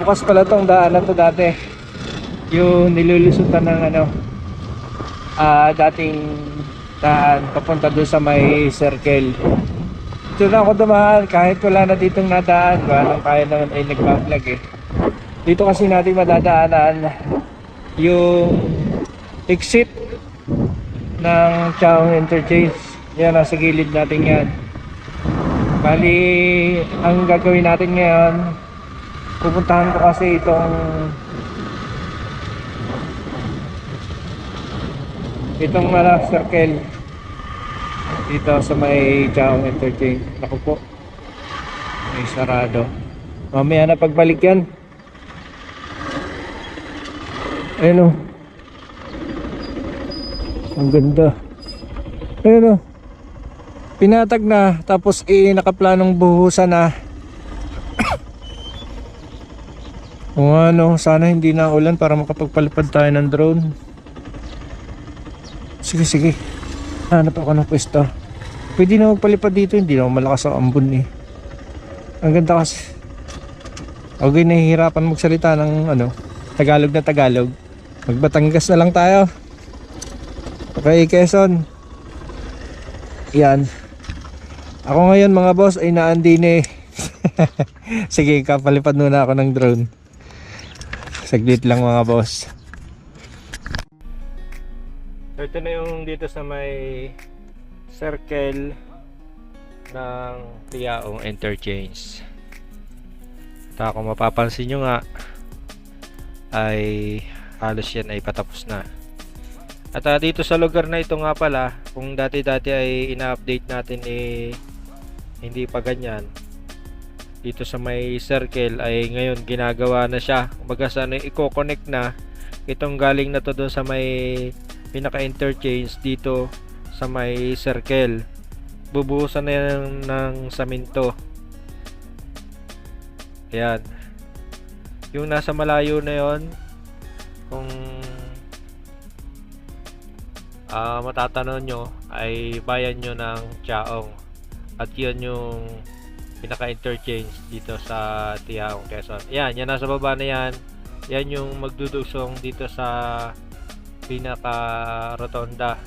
bukas pala tong daan na to dati. Yung nilulusutan ng ano, ah dating daan papunta doon sa may circle. Ito na ako dumaan kahit wala na ditong nadaan. Walang kaya naman ay nagbablog eh. Dito kasi natin madadaanan yung exit ng Chao Interchange. Yan, nasa gilid natin yan. Bali, ang gagawin natin ngayon, pupuntahan ko kasi itong itong mga circle dito sa may Chao Interchange. Naku po, may sarado. Mamaya na pagbalik yan. Ayun o. Ang ganda. Ayun o. Pinatag na tapos eh nakaplanong buhusan na. Kung ano, sana hindi na ulan para makapagpalipad tayo ng drone. Sige, sige. Hanap ako ng pwesto. Pwede na magpalipad dito, hindi na malakas ang ambon eh. Ang ganda kasi. Okay, nahihirapan magsalita ng ano, Tagalog na Tagalog. Magbatangas na lang tayo. Okay, Quezon. Yan. Ako ngayon mga boss ay naandine. Sige, kapalipad muna ako ng drone. Saglit lang mga boss. So ito na yung dito sa may circle ng Tiaong Interchange. At kung mapapansin nyo nga ay halos yan ay patapos na. At ah, dito sa lugar na ito nga pala, kung dati-dati ay ina-update natin eh hindi pa ganyan. Dito sa may circle ay ngayon ginagawa na siya. Kumbaga sana i-connect na itong galing na to doon sa may pinaka-interchange dito sa may circle. Bubuhusan na yan ng saminto. Ayan. Yung nasa malayo na yon kung ah matatanong nyo ay bayan nyo ng Chaong at yun yung pinaka-interchange dito sa Tiaong Quezon. Yan, yan nasa baba na yan. Yan yung magdudusong dito sa pinaka-rotonda.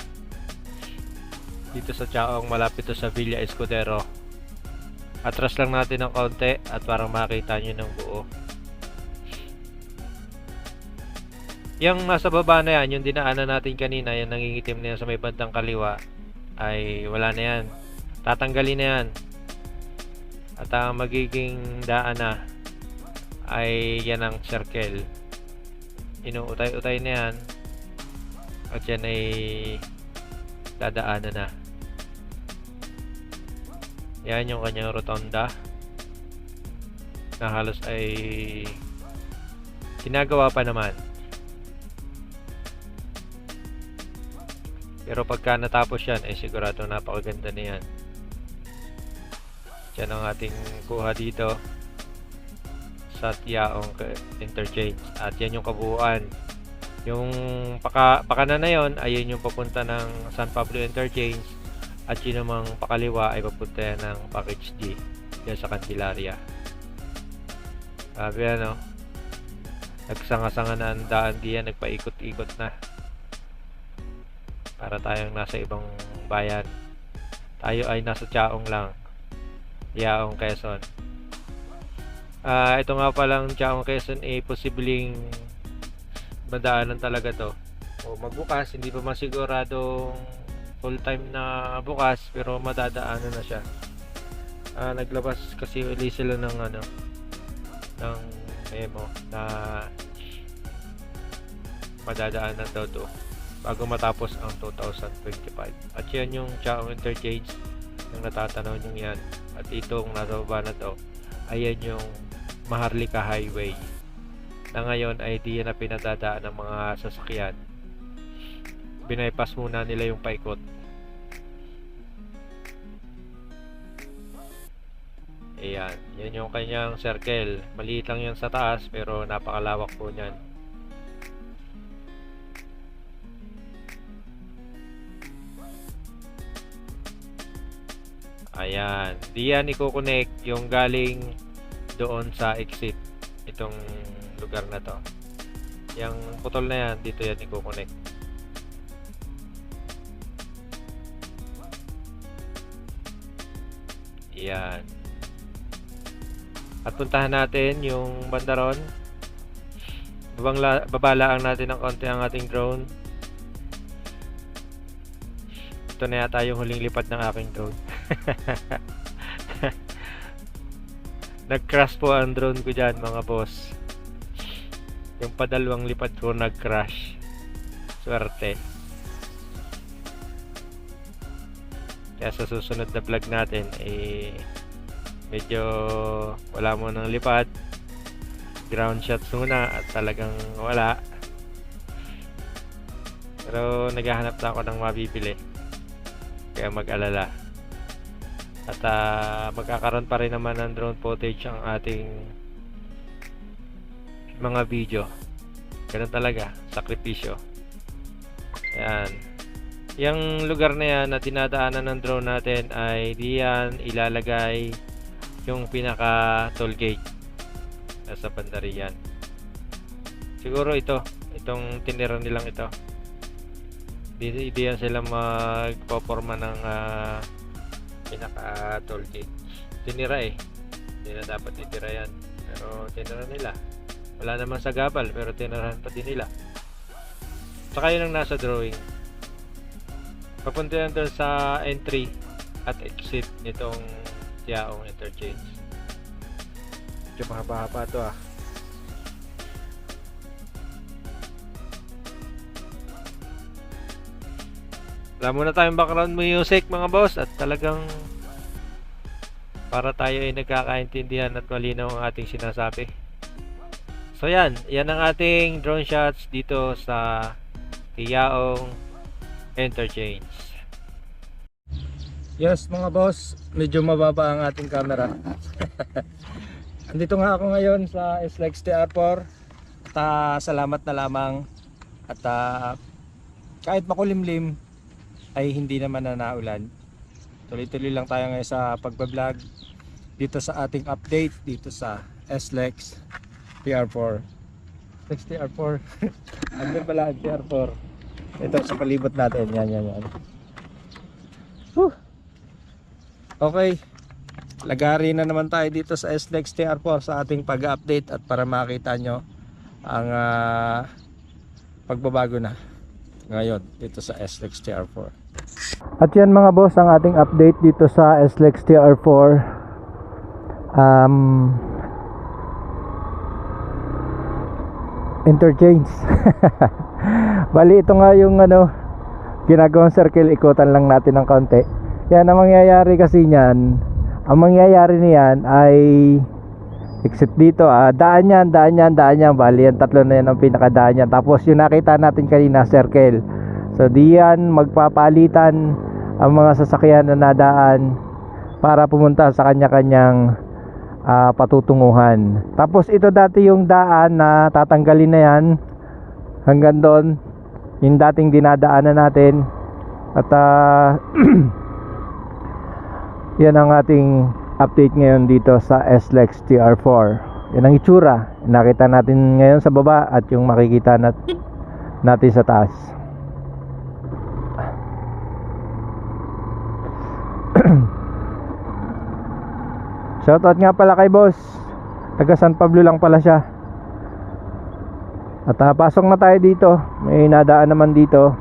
Dito sa Chaong malapit to sa Villa Escudero. Atras lang natin ng konti at para makita nyo ng buo. Yung nasa baba na yan, yung dinaanan natin kanina, yung nangingitim na yan sa may bandang kaliwa, ay wala na yan. Tatanggalin na yan. At ang magiging daan na ay yan ang circle. Inuutay-utay na yan. At yan ay dadaanan na. Yan yung kanyang rotonda na halos ay ginagawa pa naman. Pero pagka natapos yan, eh sigurado napakaganda na yan. Yan ang ating kuha dito sa Tiaong Interchange. At yan yung kabuuan. Yung paka, pakanan na yon ayun yung papunta ng San Pablo Interchange. At yun namang pakaliwa ay papunta ng Package D. Yan sa Candelaria. Sabi ano, nagsanga-sanga na ang daan diyan, nagpaikot-ikot na para tayong nasa ibang bayan. Tayo ay nasa Chaong lang. Yaong Quezon. Ah, ito nga palang Chaong Quezon eh posibleng madaanan talaga to. O magbukas, hindi pa masiguradong full time na bukas pero madadaanan na siya. Ah, naglabas kasi uli sila ng ano ng memo na madadaanan daw to bago matapos ang 2025. At yan yung Chaong Interchange yung natatanaw nyo yan. At itong nasa baba na to, ayan yung Maharlika Highway na ngayon ay di na pinadadaan ng mga sasakyan. Binaypas muna nila yung paikot. Ayan, yan yung kanyang circle. Maliit lang yan sa taas pero napakalawak po niyan. Ayan. Diyan i-connect yung galing doon sa exit itong lugar na to. Yung putol na yan, dito yan i-connect. Yan. At puntahan natin yung bandaron. Babangla, babalaang natin ng konti ang ating drone. Ito na yata yung huling lipad ng aking drone. Nag-crash po ang drone ko dyan mga boss. Yung padalawang lipad ko nag-crash. Swerte. Kaya sa susunod na vlog natin, eh, medyo wala mo ng lipad. Ground shots muna at talagang wala. Pero naghahanap na ako ng mabibili. Kaya mag-alala. At ah, magkakaroon pa rin naman ng drone footage ang ating mga video. Ganun talaga, sakripisyo. Ayan. Yung lugar na yan na dinadaanan ng drone natin ay diyan ilalagay yung pinaka toll gate nasa bandari yan. Siguro ito, itong tinira nilang ito. Di, di yan sila magpoporma ng ah, pinaka toll gate. Tinira eh. Hindi na dapat itira yan. Pero tinira nila. Wala naman sa gabal pero tinirahan pa din nila. Saka yun ang nasa drawing. Papunta yan doon sa entry at exit nitong Tiaong Interchange. Medyo mahaba-haba to ah. Wala muna tayong background music mga boss at talagang para tayo ay nagkakaintindihan at malinaw ang ating sinasabi. So yan, yan ang ating drone shots dito sa Tiyaong Interchange. Yes mga boss, medyo mababa ang ating camera. Andito nga ako ngayon sa SLEX TR4 at ah, salamat na lamang at ah, kahit makulimlim ay hindi naman na naulan. Tuloy-tuloy lang tayo ngayon sa pagbablog dito sa ating update dito sa SLEX TR4. SLEX TR4. Andun pala ang TR4. Ito sa palibot natin. Yan, yan, yan. Whew. Okay. Lagari na naman tayo dito sa SLEX TR4 sa ating pag-update at para makita nyo ang ah, pagbabago na ngayon dito sa SLEX TR4. At yan mga boss ang ating update dito sa SLEX TR4. Um, interchange. Bali ito nga yung ano ginagawang circle ikutan lang natin ng konti. Yan ang mangyayari kasi niyan. Ang mangyayari niyan ay exit dito ah. Daan yan, daan yan, daan yan. Bali yan tatlo na yan ang pinakadaan yan. Tapos yung nakita natin kanina circle. So diyan magpapalitan ang mga sasakyan na nadaan para pumunta sa kanya-kanyang ah, patutunguhan. Tapos ito dati yung daan na tatanggalin na yan. Hanggang doon yung dating dinadaanan natin. At ah, yan ang ating update ngayon dito sa SLEX TR4 yan ang itsura. Nakita natin ngayon sa baba at yung makikita nat natin sa taas Shoutout nga pala kay boss. Taga San Pablo lang pala siya. At ah, pasok na tayo dito. May nadaan naman dito.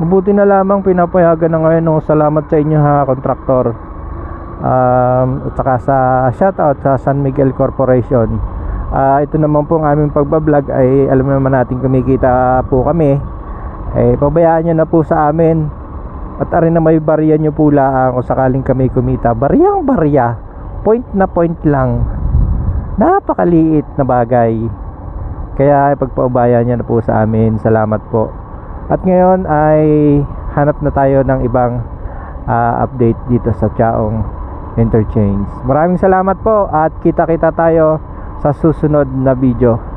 Mabuti na lamang pinapayagan na ngayon. Ng salamat sa inyo ha kontraktor um, At saka sa shoutout sa San Miguel Corporation. Ah, Ito naman po ang aming pagbablog ay alam naman natin kumikita po kami. Eh, pabayaan nyo na po sa amin. At arin na may barya nyo po lang kung sakaling kami kumita. Baryang barya point na point lang. Napakaliit na bagay. Kaya pagpaubayan nyo na po sa amin. Salamat po. At ngayon ay hanap na tayo ng ibang ah, update dito sa Chaong Interchange. Maraming salamat po at kita kita tayo sa susunod na video